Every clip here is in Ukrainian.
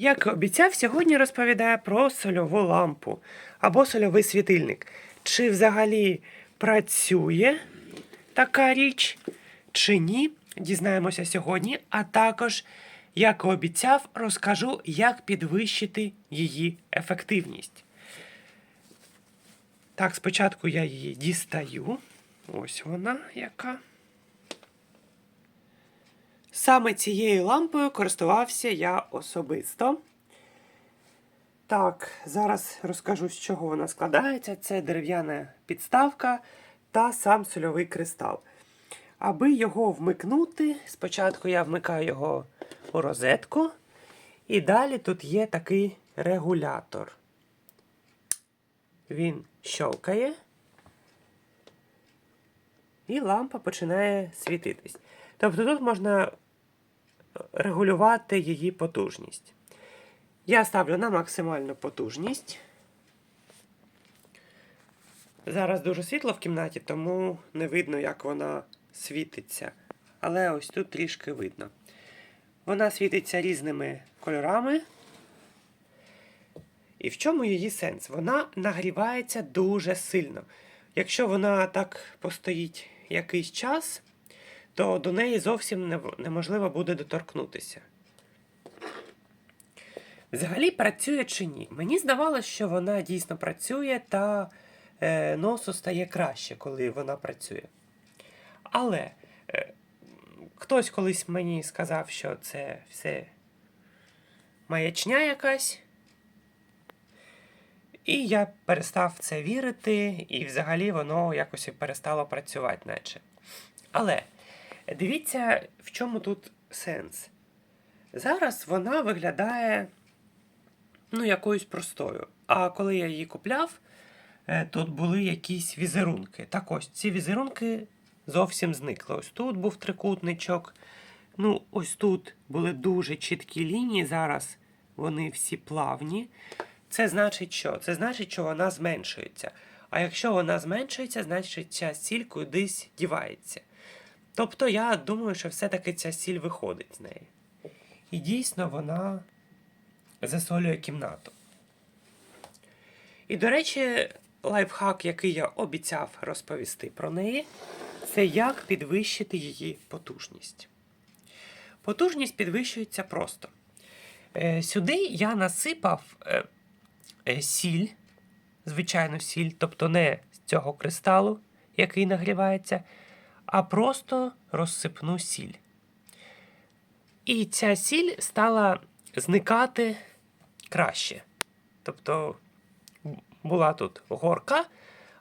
Як обіцяв, сьогодні розповідає про сольову лампу або сольовий світильник. Чи взагалі працює така річ, чи ні, дізнаємося сьогодні. А також, як обіцяв, розкажу, як підвищити її ефективність. Так, спочатку я її дістаю. Ось вона яка. Саме цією лампою користувався я особисто. Так, зараз розкажу, з чого вона складається. Це дерев'яна підставка та сам сольовий кристал. Аби його вмикнути, спочатку я вмикаю його у розетку, і далі тут є такий регулятор. Він щелкає, і лампа починає світитись. Тобто тут можна регулювати її потужність. Я ставлю на максимальну потужність. Зараз дуже світло в кімнаті, тому не видно, як вона світиться. Але ось тут трішки видно. Вона світиться різними кольорами. І в чому її сенс? Вона нагрівається дуже сильно. Якщо вона так постоїть якийсь час, то до неї зовсім неможливо буде доторкнутися. Взагалі працює чи ні? Мені здавалося, що вона дійсно працює та е, носу стає краще, коли вона працює. Але е, хтось колись мені сказав, що це все маячня якась. І я перестав в це вірити, і взагалі воно якось перестало працювати, наче. Але дивіться, в чому тут сенс. Зараз вона виглядає ну, якоюсь простою. А коли я її купляв, е, тут були якісь візерунки. Так ось, ці візерунки зовсім зникли. Ось тут був трикутничок. Ну, ось тут були дуже чіткі лінії. Зараз вони всі плавні. Це значить що? Це значить, що вона зменшується. А якщо вона зменшується, значить ця сіль кудись дівається. Тобто я думаю, що все-таки ця сіль виходить з неї. І дійсно вона засолює кімнату. І, до речі, лайфхак, який я обіцяв розповісти про неї, це як підвищити її потужність. Потужність підвищується просто. Е, Сюди я насипав е, е, сіль, звичайну сіль, тобто не з цього кристалу, який нагрівається, а просто розсипну сіль. І ця сіль стала зникати краще. Тобто була тут горка,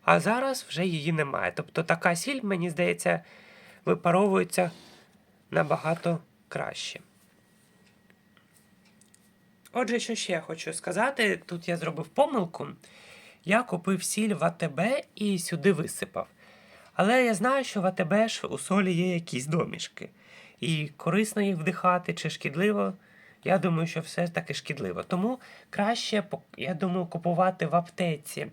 а зараз вже її немає. Тобто така сіль, мені здається, випаровується набагато краще. Отже, що ще я хочу сказати, тут я зробив помилку. Я купив сіль в АТБ і сюди висипав. Але я знаю, що в АТБ ж у солі є якісь домішки. І корисно їх вдихати чи шкідливо. Я думаю, що все таки шкідливо. Тому краще, я думаю, купувати в аптеці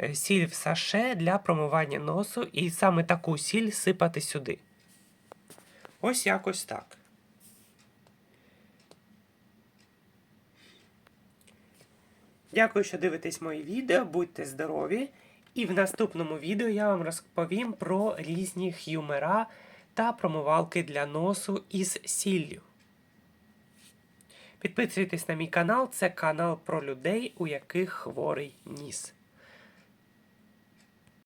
е, сіль в саше для промивання носу і саме таку сіль сипати сюди. Ось якось так. Дякую, що дивитесь мої відео. Будьте здорові! І в наступному відео я вам розповім про різні х'юмера та промивалки для носу із сіллю. Підписуйтесь на мій канал, це канал про людей, у яких хворий ніс.